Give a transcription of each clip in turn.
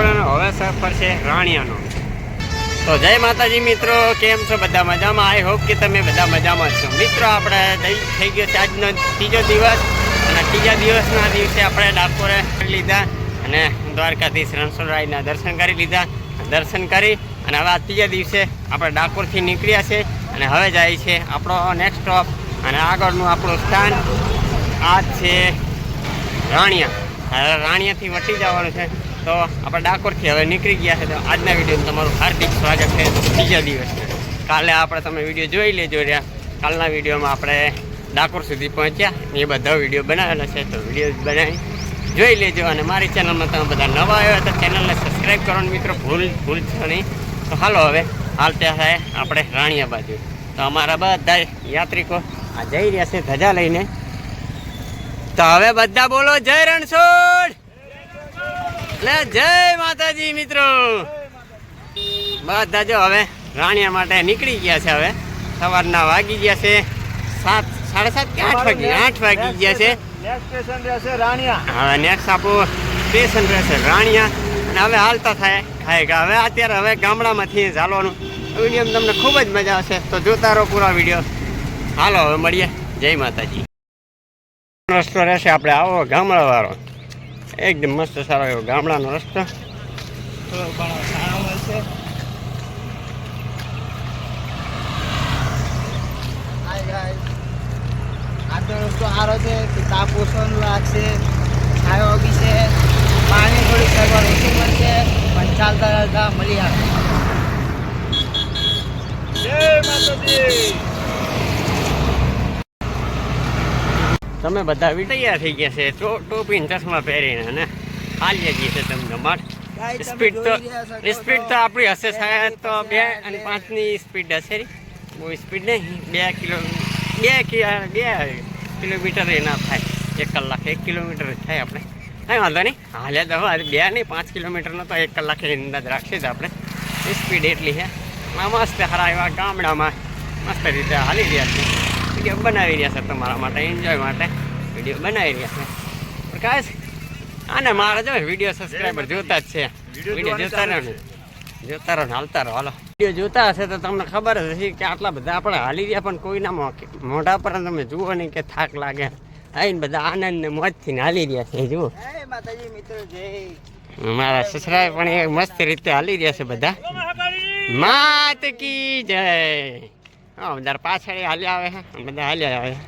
ડાકોરાનો હવે સફર છે રાણિયાનો. તો જય માતાજી મિત્રો, કેમ છો? બધા મજામાં? આઈ હોપ કે તમે બધા મજામાં છો. મિત્રો, આપણે થઈ- ગયો છે આજનો ત્રીજો દિવસ અને ત્રીજા દિવસના દિવસે આપણે ડાકોરે લીધા અને દ્વારકાધીશ રણછોડરાયના દર્શન કરી લીધા. દર્શન કરી અને હવે આ ત્રીજા દિવસે આપણે ડાકોરથી નીકળ્યા છે અને હવે જાય છે આપણો નેક્સ્ટ સ્ટોપ અને આગળનું આપણું સ્થાન આ છે રાણિયા. રાણિયાથી વટી જવાનું છે. તો આપણે ડાકોરથી હવે નીકળી ગયા છે. તો આજના વિડીયોમાં તમારું હાર્દિક સ્વાગત છે. બીજા દિવસે. કાલે આપણે તમે વીડિયો જોઈ લેજો રહ્યા. કાલના વિડીયોમાં આપણે ડાકોર સુધી પહોંચ્યા. એ બધા વીડિયો બનાવેલા છે. તો વીડિયો બનાવી જોઈ લેજો. અને મારી ચેનલમાં તમે બધા નવા આવ્યા તો ચેનલને સબસ્ક્રાઈબ કરવાનું મિત્રો ભૂલ, ભૂલશો નહીં. તો હાલો હવે, હાલ ત્યાં થાય આપણે રાણીયા બાજુ. તો અમારા બધા યાત્રિકો આ જઈ રહ્યા છે ધજા લઈને. તો હવે બધા બોલો, જય રણછોડ! લે જય માતાજી મિત્રો. બધા જો હવે રાણિયા માટે નીકળી ગયા છે હવે. સવારના વાગી ગયા છે સાત સાડા સાત કે આઠ વાગી? આઠ વાગી ગયા છે. હવે નેક્સ્ટ આપણું સ્ટેશન રહેશે રાણિયા. અને હવે હાલતા થાય થાય કે હવે અત્યારે હવે ગામડામાંથી ચાલવાનું વીડિયો તમને ખૂબ જ મજા આવશે. તો જોતા રહો પૂરા વીડિયો. હાલો હવે મળીએ. જય માતાજી. રસ્તો રહેશે આપણે આવો ગામડાવાળો. એકદમ મસ્ત સારો એવો ગામડાનો રસ્તો. થોડો સારો મળશે હાય ગાઈસ આ રસ્તો સારો છે તાપ ઓછો લાગશે છાયો છે પાણી થોડી સગવડ ઓછી મળશે પણ ચાલતા ચાલતા મળી આવે જય માતાજી. તમે બધા તૈયાર થઈ ગયા છે. ટોપી ને ચશ્મા પહેરીને અને હાલીએ જઈએ છે તમને માઠ સ્પીડ તો સ્પીડ તો આપણી હશે સાહેબ તો બે અને પાંચની સ્પીડ હશે કોઈ બહુ સ્પીડ નહીં. બે કિલો બે બે કિલોમીટર એ ના થાય. એક કલાક એક કિલોમીટર જ થાય આપણે. કાંઈ વાંધો નહીં. હાલે તો બે નહીં પાંચ કિલોમીટરનો તો એક કલાક અંદાજ રાખીએ જ આપણે. સ્પીડ એટલી છે. મસ્ત હરા એવા ગામડામાં. મસ્ત રીતે હાલી રહ્યા છે. વીડિયો બનાવી રહ્યા છે તમારા માટે. એન્જોય માટે વીડિયો બનાવી રહ્યા છે. પણ કાંઈ છે આને મારે જો વીડિયો સબસ્ક્રાઈબર જોતા જ છે. વીડિયો જોતા રહો ને. જોતા રહો ને હાલતા રહો હાલો. વીડિયો જોતા હશે તો તમને ખબર જ હશે કે આટલા બધા આપણે હાલી રહ્યા પણ કોઈના મોઢા પર તમે જુઓ નહીં કે થાક લાગે. આવીને બધા આનંદ ને મોજથી હાલી રહ્યા છે જુઓ. મારા સસરાએ પણ એ મસ્ત રીતે હાલી રહ્યા છે બધા. માત કી જય. હા બધા પાછળ હાલ્યા આવે છે બધા હાલ્યા આવે છે.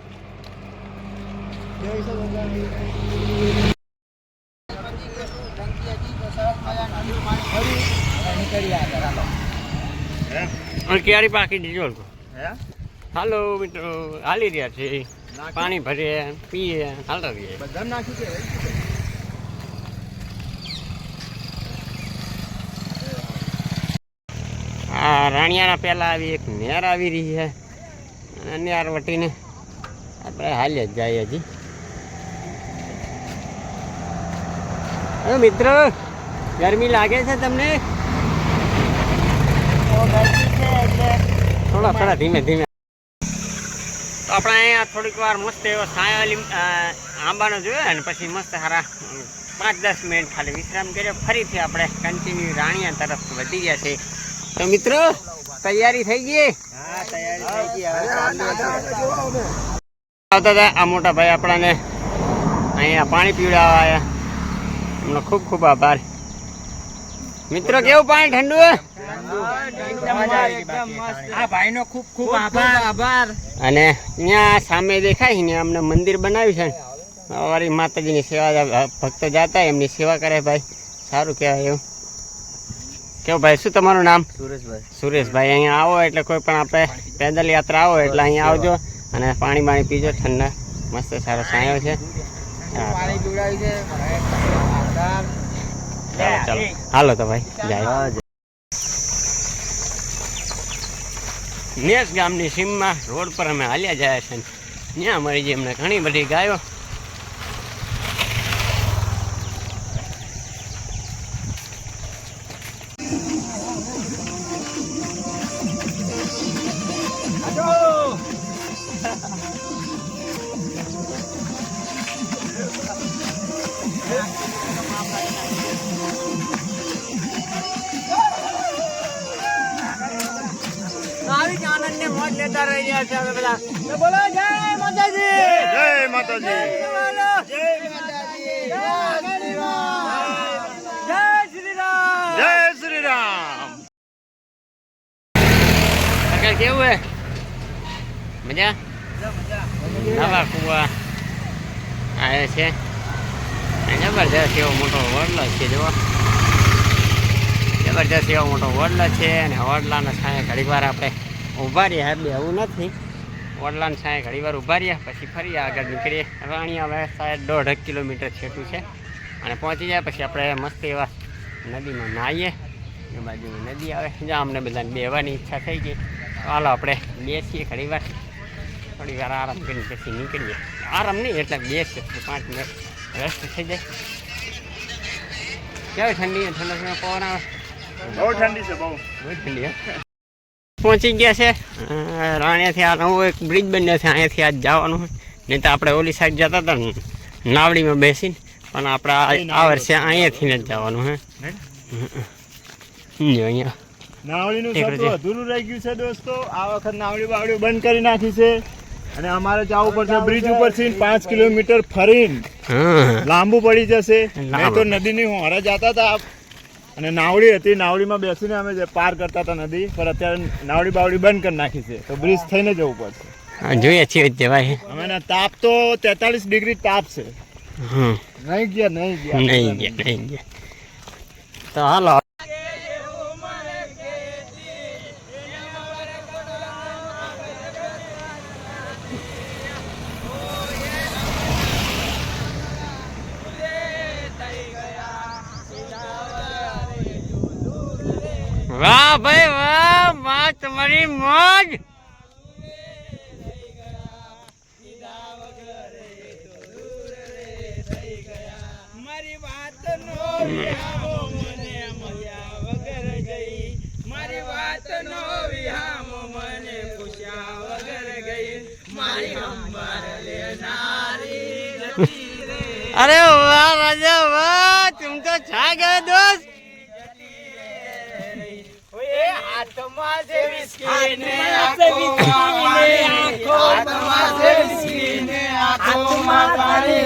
ક્યારે પાકી દીધો હાલો મિત્રો હાલી રહ્યા છે પાણી ભરીએ પીએ હાલતા રહીએ. બધા નાખી આ રાણિયાના પહેલા આવી એક નેર આવી રહી છે. અને નેર વટીને આપણે હાલ્યા જ જાય હજી. હવે મિત્રો, ગરમી લાગે છે તમને? થોડા થોડા ધીમે ધીમે. આપણે અહીંયા થોડીક વાર મસ્ત એવો સાયો આંબાનો જોયો અને પછી મસ્ત સારા પાંચ દસ મિનિટ ખાલી વિશ્રામ કર્યો. ફરીથી આપણે કન્ટિન્યુ રાણિયા તરફ વધી ગયા છે તો મિત્રો તૈયારી થઈ ગઈ? હા તૈયારી થઈ ગઈ. હવે ચાલુ છે. આવતા હતા આ મોટા ભાઈ આપણાને અહીંયા પાણી પીવડાવવા આવ્યા. એમનો ખૂબ ખૂબ આભાર. મિત્રો કેવું પાણી ઠંડુ હે? આ ભાઈનો ખૂબ ખૂબ આભાર. આભાર. અને ત્યાં સામે દેખાય ને અમને મંદિર બનાવ્યું છે અમારી માતાજીની સેવા ભક્તો જાતા એમની સેવા કરે ભાઈ. સારું કહેવાય એવું. કેવું ભાઈ શું તમારું નામ? સુરેશભાઈ. સુરેશભાઈ અહીંયા આવો એટલે કોઈ પણ આપણે પેદલ યાત્રા આવો એટલે અહીંયા આવજો અને પાણી બાણી પીજો ઠંડા મસ્ત સારો સાયો છે. ચાલો હાલો તો ભાઈ જાય. નેસ ગામની સીમમાં રોડ પર અમે હાલ્યા જાય છે. ત્યાં મળી જે અમને ઘણી બધી ગાયો લેતા રહી ગયા છે અમે બધા. તો બોલો જય માતાજી! જય માતાજી જય માતાજી. જય શ્રી રામ જય શ્રી રામ. જય શ્રી રામ. કાકા કેવું હે? મજા? નવા કુવા આવે છે. જબરજસ્ત એવો મોટો વડલો છે જો જબરજસ્ત એવો મોટો વડલો છે અને વડલાના સામે ઘડીક વાર આપણે ઊભા રહ્યા બે એવું નથી. ઓડલાન છાંયે ઘણીવાર ઊભા રહ્યા પછી ફરી આગળ નીકળીએ. રાણી હવે સાહેબ દોઢ કિલોમીટર છેટું છે અને પહોંચી જાય પછી આપણે મસ્ત એવા નદીમાં નાહીએ. એ બાજુની નદી આવે. જ્યાં અમને બધાને બેવાની ઈચ્છા થઈ ગઈ. ચાલો હાલો આપણે બેસીએ ઘણી વાર થોડી વાર આરામ કરીને પછી નીકળીએ. આરામ નહીં એટલે બેસીએ પાંચ મિનિટ રેસ્ટ થઈ જાય. કેવી ઠંડી? ઠંડો ઠંડો પવન આવે. બહુ ઠંડી છે બહુ. બહુ ઠંડી પહોંચી ગયા છે. રાણીયાથી આ નવો એક બ્રિજ બન્યો છે અહીંયાથી આજ જવાનું હોય. નહીં તો આપણે ઓલી સાઈડ જતા હતા ને નાવડીમાં બેસીને. પણ આપણે આ- વર્ષે અહીંયાથી જ જવાનું હે. જો અહીંયા. નાવડીનું ટેકરો અધૂરું રહી ગયું છે દોસ્તો. આ વખત નાવડી બાવડી બંધ કરી નાખી છે. અને અમારે જવું પડશે બ્રિજ ઉપરથી પાંચ કિલોમીટર ફરીને લાંબુ પડી જશે. તો નદીની હોરા જતા હતા. અને નાવડી હતી નાવડીમાં બેસીને અમે જે પાર કરતા હતા નદી પર અત્યારે નાવડી બાવડી બંધ કરી નાખી છે. તો બ્રિજ થઈને જવું પડશે. જોઈએ છીએ જવાય અમે તાપ તો તેતાલીસ ડિગ્રી તાપ છે. નહીં ગયા નહીં ગયા. નહીં ગયા નહીં ગયા. તો હાલો. વાહ ભાઈ વાહમાં તમારી મોજ. મારી વાત મને મજા વગર ગઈ. મારી વાત નો મને ખુશા વગર ગઈ. મારી અરે વાહ રાજા વાહ તુમ તો છા ગયા દોસ્ત. તમારે વિસ્કીને આખો મારે આખો તમારે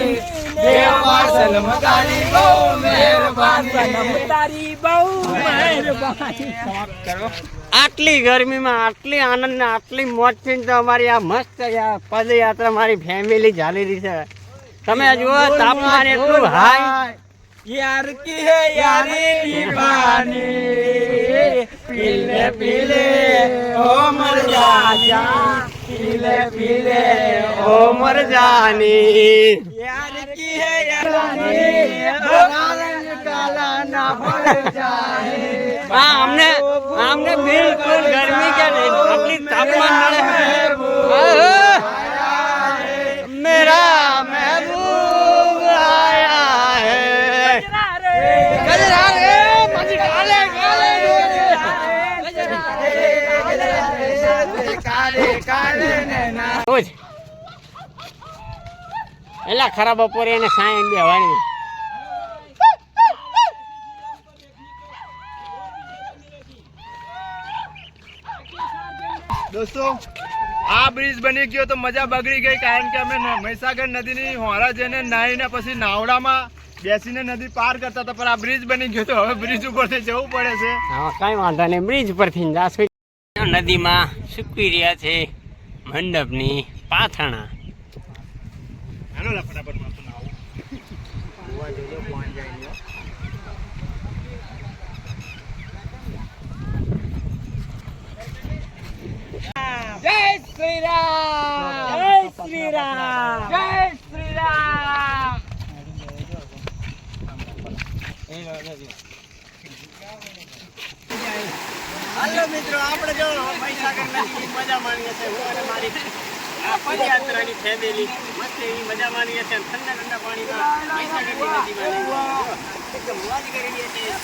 આટલી ગરમીમાં આટલી આનંદ આટલી મોજથી તો અમારી આ મસ્ત પદયાત્રા મારી ફેમિલી ચાલી રહી છે. તમે જુઓ તાપમાન એટલું હાઈ યાર કી હે યારી દીવાની पीले पीले ओ मर जानी पीले पीले ओ मर जानी। यार की है यार काला ना जाए। हाँ, हमने हमने बिल्कुल गर्मी के अपनी तापमान मेरा मैं રોજ. એલા ખરાબ બપોરે એને સાંય બેવાની દોસ્તો આ બ્રિજ બની ગયો તો મજા બગડી ગઈ કારણ કે અમે મહીસાગર નદીની હોરા જઈને નાહીને પછી નાવડામાં બેસીને નદી પાર કરતા હતા પણ આ બ્રિજ બની ગયો તો હવે બ્રિજ ઉપરથી જવું પડે છે. હા કાંઈ વાંધો નહીં બ્રિજ પરથી જાશું. નદીમાં સૂકવી રહ્યા છે. મંડપની પાથરણા જય શ્રી રામ જય શ્રી રામ જય શ્રી રામ મિત્રો આપણે જો મહીસાગર નદીની મજા માણીએ છીએ હું અને મારી આ પદયાત્રાની ફેમિલી મસ્ત એવી મજા માણીએ છીએ ઠંડા ઠંડા પાણીમાં મહીસાગરની નદીમાં જો, એકદમ મોજ કરી રહ્યા છીએ.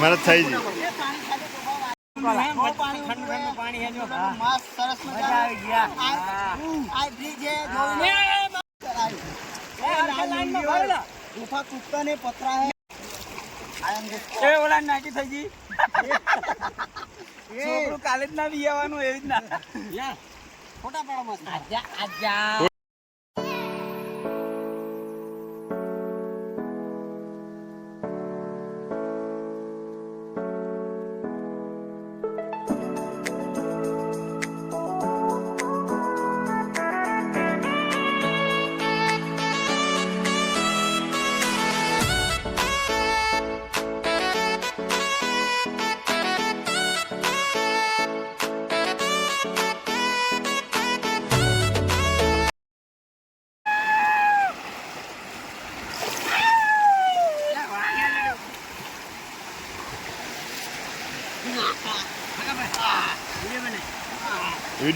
મારે થઈ ગઈ ઠંડુ ઠંડુ પાણી હે જો મસ્ત સરસ મજા આવી ગયા આ બ્રિજ છે ગુફા કૂદતા ને પતરા હે. એ ઓલા નાકી થઈ ગઈ છોકરું કાલે જ ના બી આવવાનું એવી જ ના ફોટા પાડો મસ્ત આજા આજા.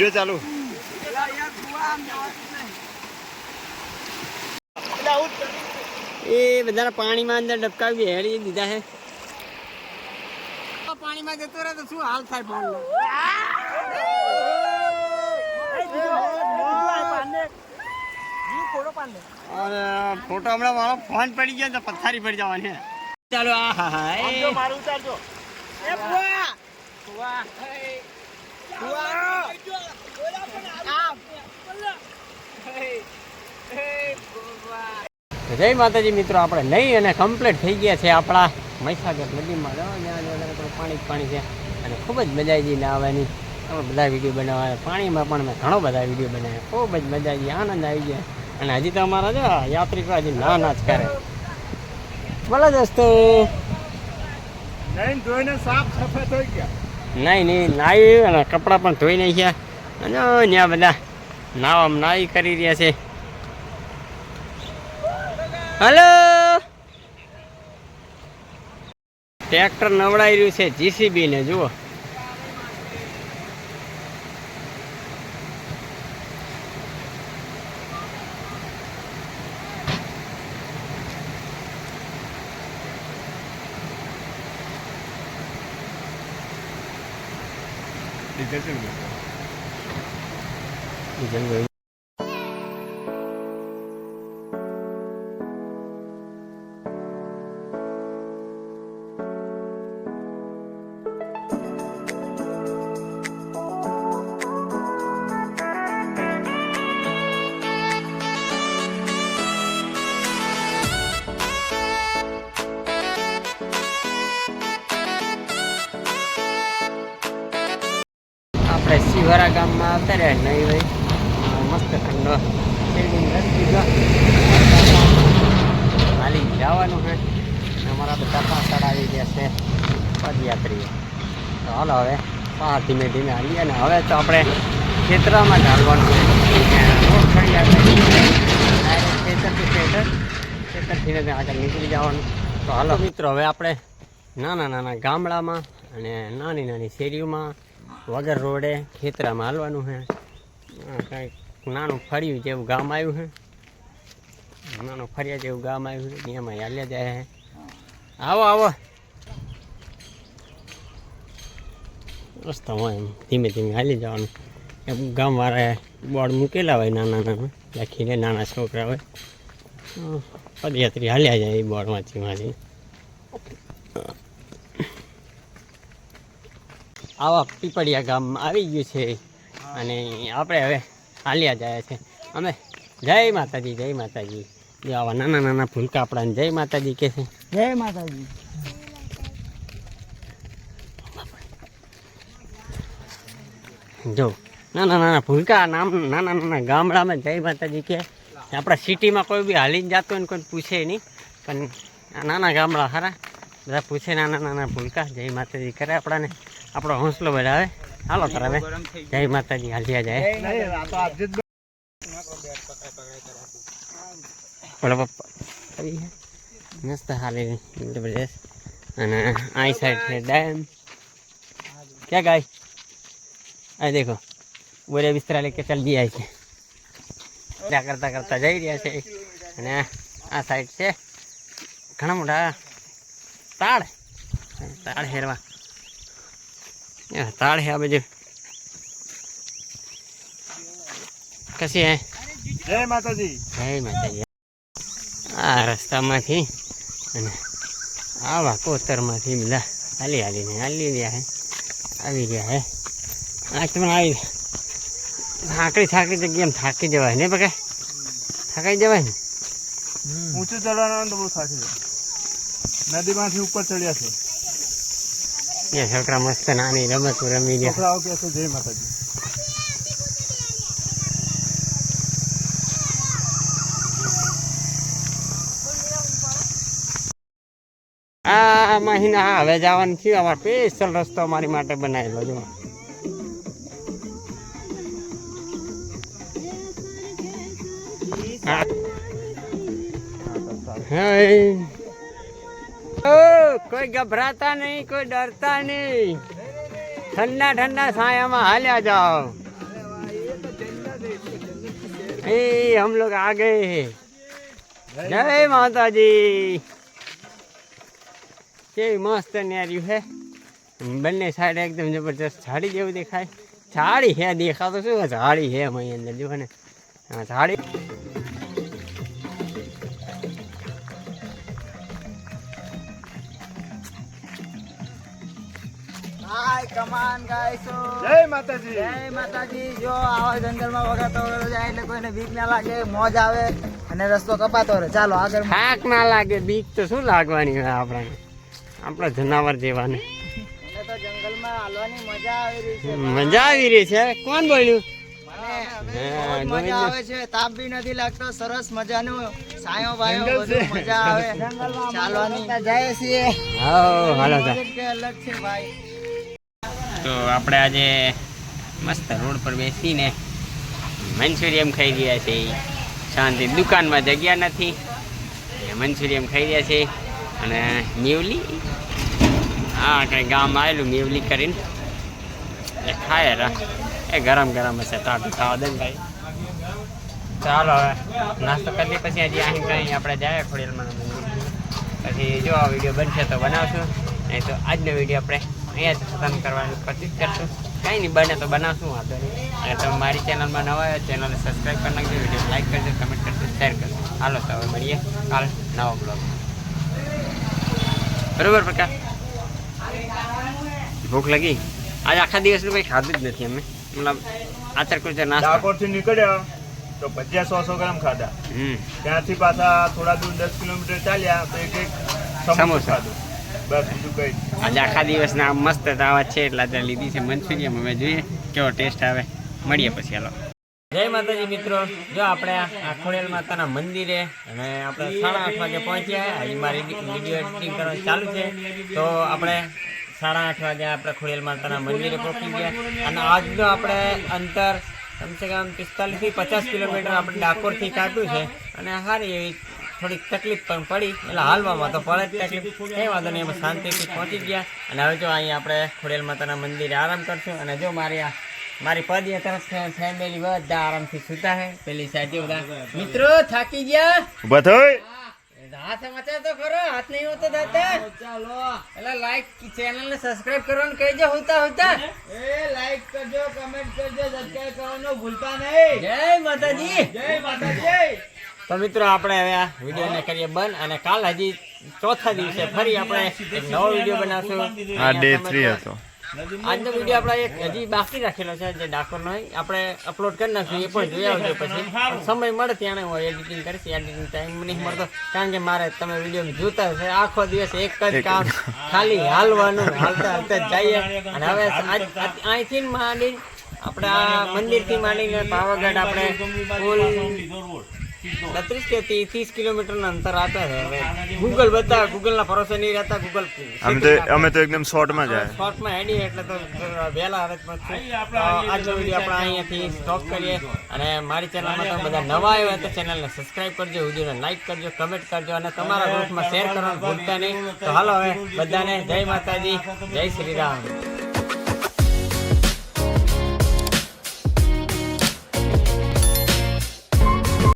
વીડિયો ચાલુ. એ બધાને પાણીમાં અંદર ડબકાવી હેડી દીધા છે પાણીમાં જતો રહે તો શું હાલ થાય ફોન ફોટો હમણાં મારો ફોન પડી ગયો તો પથારી પડી જવાની ચાલો આ હા હા મારું ઉતારજો. એ બુઆ બુઆ બુઆ જય માતાજી મિત્રો, આપણે નહીં અને કમ્પ્લીટ થઈ ગયા છે આપણા મહીસાગર નદીમાં. પાણી પાણી છે અને ખૂબ જ મજા આવી ને આવવાની. આપણે બધા વીડિયો બનાવવા પાણીમાં પણ મેં ઘણો બધા વીડિયો બનાવ્યા. ખૂબ જ મજા આવી આનંદ આવી ગયા. અને હજી તો અમારા જો યાત્રિકો હજી ના ના જ કરે. બોલો દોસ્તો. જોઈને સાફ સફાઈ થઈ ગયા. નહીં નહીં નાહી અને કપડાં પણ ધોઈ નાખ્યા. અને ત્યાં બધા નાવા નાહી કરી રહ્યા છે. હલો? ટ્રેક્ટર નવડાઈ રહ્યું છે જીસીબી ને, જુઓ. 你在这里。你在这。ગામમાં આવતા રહ્યા નહીં ભાઈ મસ્ત ઠંડો. હાલી જવાનું છે. અમારા બધા પાછળ આવી ગયા છે પદયાત્રીઓ. તો હાલો હવે પા ધીમે ધીમે હાલીએ અને હવે તો આપણે ખેતરામાં જ હાલવાનું છે. ખેતરથી ખેતર ખેતરથી ને આગળ નીકળી જવાનું. તો હાલો મિત્રો, હવે આપણે નાના નાના ગામડામાં અને નાની નાની શેરીઓમાં વગર રોડે ખેતરામાં હાલવાનું આ કાંઈક નાનું ફળિયું જેવું ગામ આવ્યું છે નાનું ફળિયા જેવું ગામ આવ્યું છે એમાં હાલ્યા જાય હે. આવો આવો. રસ્તામાં એમ. ધીમે ધીમે હાલી જવાનું. એમ ગામવાળાએ બોર્ડ મૂકેલા હોય, નાના નાના. લખીને નાના છોકરા હોય. પદયાત્રી હાલ્યા જાય એ બોર્ડમાંથી માંથી આવા પીપળિયા ગામમાં આવી ગયું છે અને આપણે હવે હાલ્યા જાય છે. અમે જય માતાજી જય માતાજી. જે આવા નાના નાના ફૂલકા આપણાને જય માતાજી કહે છે. જય માતાજી. જો નાના નાના ભૂલકા નામ નાના નાના ગામડામાં જય માતાજી કે આપણા સિટીમાં કોઈ બી હાલીને જતો હોય ને કોઈ પૂછે નહીં. પણ આ નાના ગામડા ખરા બધા પૂછે નાના નાના ભૂલકા જય માતાજી કરે આપણાને. આપણો હોંસલો બધાવે હાલો તાર હવે. જય માતાજી હાલ્યા જાય બોલો મસ્ત હાલી, જબરજસ્ત. અને આ સાઈડ છે ડેમ ક્યાં ગાય? આ દેખો, બોરે બિસ્તરા લેકે ચાલ ગયા છે. ત્યાં કરતા કરતા જઈ રહ્યા છે. અને આ સાઈડ છે. ઘણા મોટા તાળ તાળ હેરવા. આ તાળ હે આ બાજુ કશી હે જય માતાજી જય માતાજી આ રસ્તામાંથી અને આવા કોતરમાંથી બધા હાલી હાલીને હાલી રહ્યા હે આવી ગયા હે આજ તમે આવી થાકડી થાકડી જગ્યાએ થાકી જવાય ને પકા થાકાઈ જવાય ને ઊંચું ચડવાનું હોય ને તો બહુ થાકી જાય નદીમાંથી ઉપર ચડ્યા છે એ છોકરા મસ્ત નાની રમત રમી ગયા છોકરાઓ કે છે જય માતાજી આ મહિના હવે જવાનું થયું અમારે સ્પેશિયલ રસ્તો અમારી માટે બનાવેલો જો હે. કોઈ ગભરાતા નહીં, કોઈ ડરતા નહીં. ઠંડા ઠંડા સાયામાં હાલ્યા જાઓ. એ, હમ લોગ આ ગયે જય માતાજી. કેવી મસ્ત ન્યાર્યું છે બંને સાઈડ એકદમ જબરજસ્ત ઝાડી જેવું દેખાય. ઝાડી હે, દેખાતો શું? ઝાડી હે એમાં અંદર જો ને. ઝાડી. કમાન ગાઈસો જય માતાજી. જય માતાજી. જો આવા જંગલમાં વગાતો વગાતો જાય એટલે કોઈને બીક ના લાગે મોજ આવે અને રસ્તો કપાતો રહે. ચાલો આગળ થાક ના લાગે બીક તો શું લાગવાની હોય આપણા આપણા જનાવર જેવાને. મજા આવી રહી છે. મજા આવી રહી છે. કોણ બોલ્યું? મજા આવે છે. તાપ બી નથી લાગતો. સરસ મજાનું સાયો ભાઈ બધું મજા આવે. ચાલવાની. જય શ્રી હા હાલો અલગ છે ભાઈ. તો આપણે આજે મસ્ત રોડ પર બેસીને મંચુરિયમ ખાઈ રહ્યા છે શાંતિ દુકાનમાં જગ્યા નથી. મંચુરિયમ ખાઈ રહ્યા છે અને મેવલી હા, કંઈ ગામ આવેલું મેવલી કરીને. એ ખાય રા. એ ગરમ ગરમ હશે તાટું ખાવા દે ભાઈ. ચાલો હવે, નાસ્તો કરી પછી હજી અહીં કંઈ આપણે જાય ખોડિયાલમાં પછી જો આ વીડિયો બનશે તો બનાવશું. નહીં તો આજનો વીડિયો આપણે અહીંયા જ ખતમ કરવાનું પછી કરશું. કંઈ નહીં બને તો બનાવશું વાંધો નહીં. અને તમે મારી ચેનલમાં નવા આવ્યો ચેનલને સબસ્ક્રાઈબ કરી નાખજો વીડિયો લાઈક કરજો કમેન્ટ કરજો શેર કરજો. હાલો તો હવે મળીએ કાલ નવો બ્લોગ બરોબર પ્રકાશ? ભૂખ લાગી? આજે આખા દિવસનું કંઈ ખાધું જ નથી અમે. મતલબ આચર કુચર નાસ્તો. ડાકોરથી નીકળ્યા તો ભજીયા સો સો ગ્રામ ખાધા. ત્યાંથી પાછા થોડા દૂર દસ કિલોમીટર ચાલ્યા તો એક એક સમોસા. ખાધું. બસ બીજું કઈ આજે આખા દિવસના મસ્ત દાવા છે એટલે આજે લીધી છે મંચુરિયમ અમે જોઈએ કેવો ટેસ્ટ આવે. મળીએ પછી હાલો. જય માતાજી મિત્રો. જો આપણે આ ખોડેલ માતાના મંદિરે અને આપણે સાડા આઠ વાગે પહોંચ્યા હજી મારી વીડિયો એડિટિંગ કરવાનું ચાલુ છે. તો આપણે સાડા આઠ વાગે આપણે ખોડેલ માતાના મંદિરે પહોંચી ગયા. અને આજનો આપણે અંતર કમસે કમ પિસ્તાલીસથી પચાસ કિલોમીટર આપણે ડાકોરથી કાઢ્યું છે. અને સારી એવી થોડીક તકલીફ પણ પડી. એટલે હાલવામાં તો પડે જ તકલીફ. કંઈ વાંધો નહીં અમે શાંતિથી પહોંચી ગયા. અને હવે જો અહીં આપણે ખોડેલ માતાના મંદિરે આરામ કરશું. અને જો મારી આ મારી પદયાત્રા ફેમિલી બધા આરામથી સુતા હે. પેલી સાઈડ બધા મિત્રો થાકી ગયા? ઊભા થઈ. હાથ સમાચાર તો ખરો હાથ નહીં હોતો દાદા. ચાલો એટલે લાઈક ચેનલ ને સબસ્ક્રાઇબ કરવાનું કહેજો હોતા હોતા. એ લાઈક કરજો કમેન્ટ કરજો સબસ્ક્રાઇબ કરવાનું ભૂલતા નહીં. જય માતાજી. જય માતાજી. તો મિત્રો આપણે હવે આ વિડીયોને કરીએ બંધ અને કાલ હજી ચોથા દિવસે ફરી આપણે નવો વીડિયો બનાવશું. આ ડે 3 હતો. આજનો વીડિયો આપણે એક હજી બાકી રાખેલો છે જે ડાકોરનો આપણે અપલોડ કરી નાખશું એ પણ જોઈ આવજો પછી. સમય મળે ત્યાં હું એડિટિંગ કરીશ એડિટિંગ ટાઈમ નહીં મળતો કારણ કે મારે તમે વીડિયો જોતા હશે. આખો દિવસ એક જ કામ ખાલી હાલવાનું હાલતા હાલતા જઈએ. અને હવે અહીંથી માંડી આપણે આ મંદિરથી માંડીને પાવાગઢ આપણે કુલ બત્રીસ કે તી- કિલોમીટર ના અંતર આપ્યા છે હવે. ગૂગલ બધા ગૂગલ ના ભરોસે નહીં રહેતા ગૂગલ અમે તો અમે તો એકદમ શોર્ટમાં જાય શોર્ટમાં હેડી એટલે તો વહેલા આવે આજનો વીડિયો આપણે અહીંયાથી સ્ટોપ કરીએ અને મારી ચેનલમાં તમે બધા નવા આવ્યા તો ચેનલને સબસ્ક્રાઇબ કરજો વિડીયોને લાઈક કરજો કમેન્ટ કરજો અને તમારા ગ્રુપમાં શેર કરવાનું ભૂલતા નહીં. તો હાલો હવે બધાને જય માતાજી જય શ્રી રામ.